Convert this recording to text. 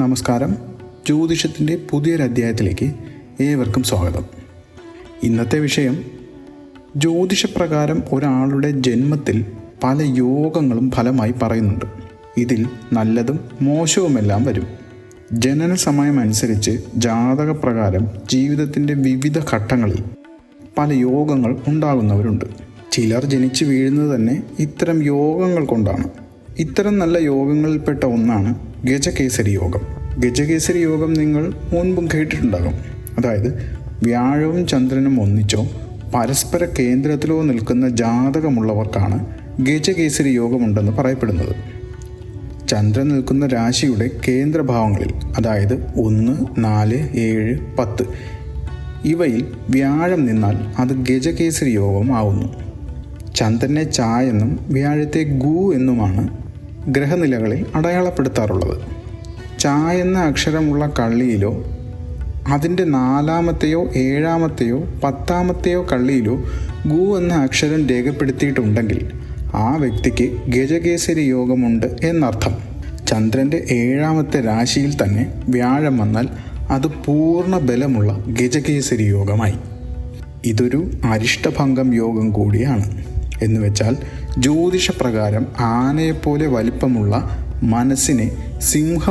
നമസ്കാരം. ജ്യോതിഷത്തിന്റെ പുതിയൊരു അധ്യായത്തിലേക്ക് ഏവർക്കും സ്വാഗതം. ഇന്നത്തെ വിഷയം ജ്യോതിഷപ്രകാരം ഒരാളുടെ ജന്മത്തിൽ പല യോഗങ്ങളും ഫലമായി പറയുന്നുണ്ട്. ഇതിൽ നല്ലതും മോശവുമെല്ലാം വരും. ജനന സമയമനുസരിച്ച് ജാതകപ്രകാരം ജീവിതത്തിന്റെ വിവിധ ഘട്ടങ്ങളിൽ പല യോഗങ്ങൾ ഉണ്ടാകുന്നവരുണ്ട്. ചിലർ ജനിച്ചു വീഴുന്നത് തന്നെ ഇത്തരം യോഗങ്ങൾ കൊണ്ടാണ്. ഇത്തരം നല്ല യോഗങ്ങളിൽപ്പെട്ട ഒന്നാണ് ഗജകേസരി യോഗം. ഗജകേസരി യോഗം നിങ്ങൾ മുൻപും കേട്ടിട്ടുണ്ടാകും. അതായത് വ്യാഴവും ചന്ദ്രനും ഒന്നിച്ചോ പരസ്പര കേന്ദ്രത്തിലോ നിൽക്കുന്ന ജാതകമുള്ളവർക്കാണ് ഗജകേസരി യോഗമുണ്ടെന്ന് പറയപ്പെടുന്നത്. ചന്ദ്രൻ നിൽക്കുന്ന രാശിയുടെ കേന്ദ്രഭാവങ്ങളിൽ അതായത് ഒന്ന് നാല് ഏഴ് പത്ത് ഇവയിൽ വ്യാഴം നിന്നാൽ അത് ഗജകേസരി യോഗം ആവുന്നു. ചന്ദ്രനെ ചായ എന്നും വ്യാഴത്തെ ഗു എന്നുമാണ് ഗ്രഹനിലകളിൽ അടയാളപ്പെടുത്താറുള്ളത്. ച എന്ന അക്ഷരമുള്ള കള്ളിയിലോ അതിന്റെ നാലാമത്തെയോ ഏഴാമത്തെയോ പത്താമത്തെയോ കള്ളിയിലോ ഗു എന്ന അക്ഷരം രേഖപ്പെടുത്തിയിട്ടുണ്ടെങ്കിൽ ആ വ്യക്തിക്ക് ഗജകേസരി യോഗമുണ്ട് എന്നർത്ഥം. ചന്ദ്രന്റെ ഏഴാമത്തെ രാശിയിൽ തന്നെ വ്യാഴം വന്നാൽ അത് പൂർണ ബലമുള്ള ഗജകേസരി യോഗമായി. ഇതൊരു അരിഷ്ടഭംഗം യോഗം കൂടിയാണ്. എന്ന് വെച്ചാൽ ജ്യോതിഷപ്രകാരം ആനയെപ്പോലെ വലിപ്പമുള്ള മനസ്സിനെ സിംഹം